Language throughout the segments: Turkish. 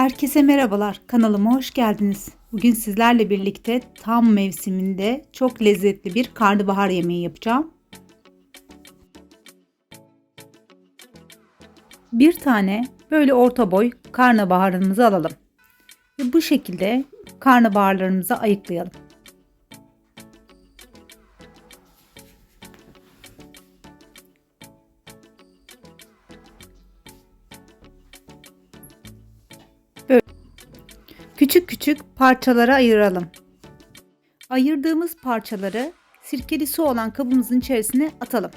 Herkese merhabalar. Kanalıma hoş geldiniz. Bugün sizlerle birlikte tam mevsiminde çok lezzetli bir karnabahar yemeği yapacağım. Bir tane böyle orta boy karnabaharımızı alalım. Ve bu şekilde karnabaharlarımızı ayıklayalım. Küçük küçük parçalara ayıralım. Ayırdığımız parçaları sirkeli su olan kabımızın içerisine atalım.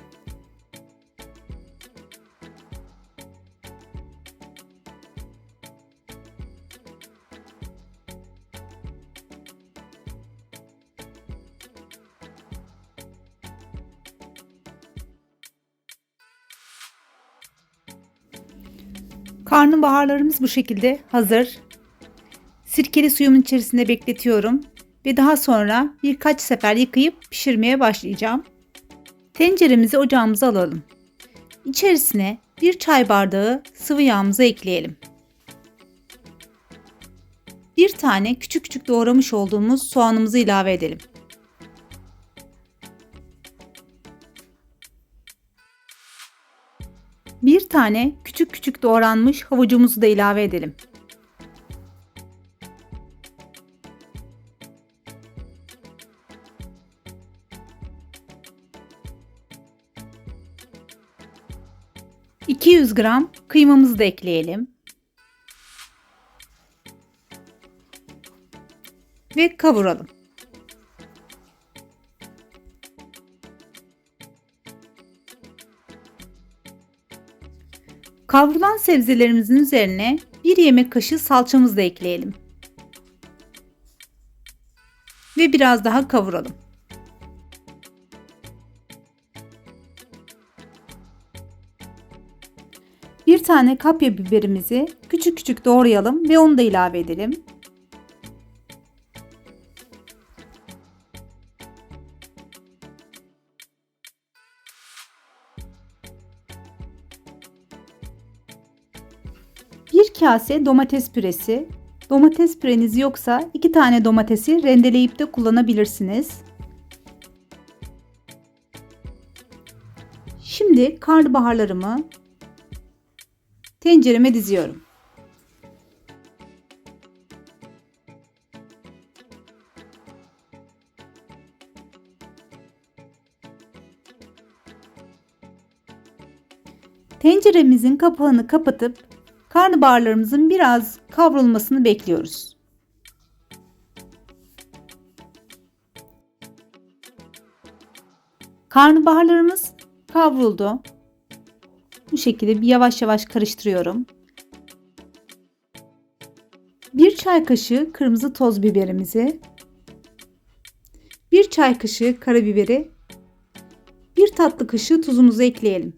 Karnabaharlarımız bu şekilde hazır. Sirkeli suyumun içerisinde bekletiyorum ve daha sonra birkaç sefer yıkayıp pişirmeye başlayacağım. Tenceremizi ocağımıza alalım. İçerisine bir çay bardağı sıvı yağımızı ekleyelim. Bir tane küçük küçük doğramış olduğumuz soğanımızı ilave edelim. Bir tane küçük küçük doğranmış havucumuzu da ilave edelim. ...200 gram kıymamızı da ekleyelim. Ve kavuralım. Kavrulan sebzelerimizin üzerine bir yemek kaşığı salçamızı da ekleyelim. Ve biraz daha kavuralım. Bir tane kapya biberimizi küçük küçük doğrayalım ve onu da ilave edelim. Bir kase domates püresi. Domates püreniz yoksa iki tane domatesi rendeleyip de kullanabilirsiniz. Şimdi karnabaharlarımı tencereme diziyorum. Tenceremizin kapağını kapatıp karnabaharlarımızın biraz kavrulmasını bekliyoruz. Karnabaharlarımız kavruldu. Bu şekilde bir yavaş yavaş karıştırıyorum. Bir çay kaşığı kırmızı toz biberimizi, bir çay kaşığı karabiberi, bir tatlı kaşığı tuzumuzu ekleyelim.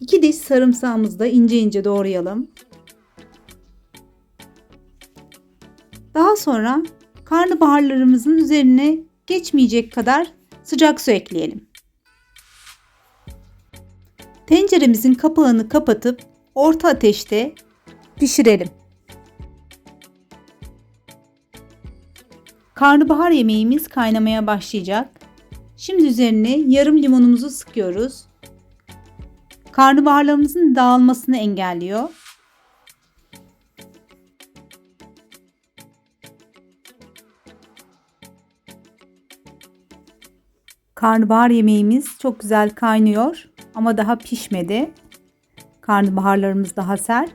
2 diş sarımsağımızı da ince ince doğrayalım. Daha sonra karnabaharlarımızın üzerine geçmeyecek kadar sıcak su ekleyelim. Tenceremizin kapağını kapatıp orta ateşte pişirelim. Karnabahar yemeğimiz kaynamaya başlayacak. Şimdi üzerine yarım limonumuzu sıkıyoruz. Karnabaharlarımızın dağılmasını engelliyor. Karnabahar yemeğimiz çok güzel kaynıyor ama daha pişmedi. Karnabaharlarımız daha sert.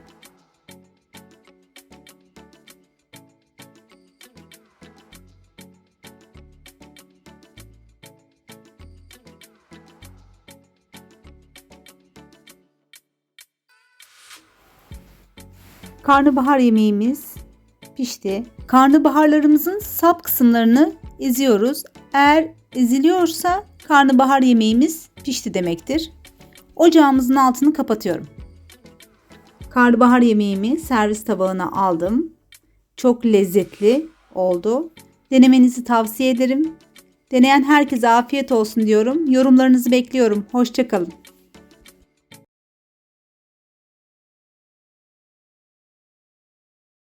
Karnabahar yemeğimiz pişti. Karnabaharlarımızın sap kısımlarını eziyoruz. Eğer eziliyorsa karnabahar yemeğimiz pişti demektir. Ocağımızın altını kapatıyorum. Karnabahar yemeğimi servis tabağına aldım. Çok lezzetli oldu. Denemenizi tavsiye ederim. Deneyen herkese afiyet olsun diyorum. Yorumlarınızı bekliyorum. Hoşçakalın.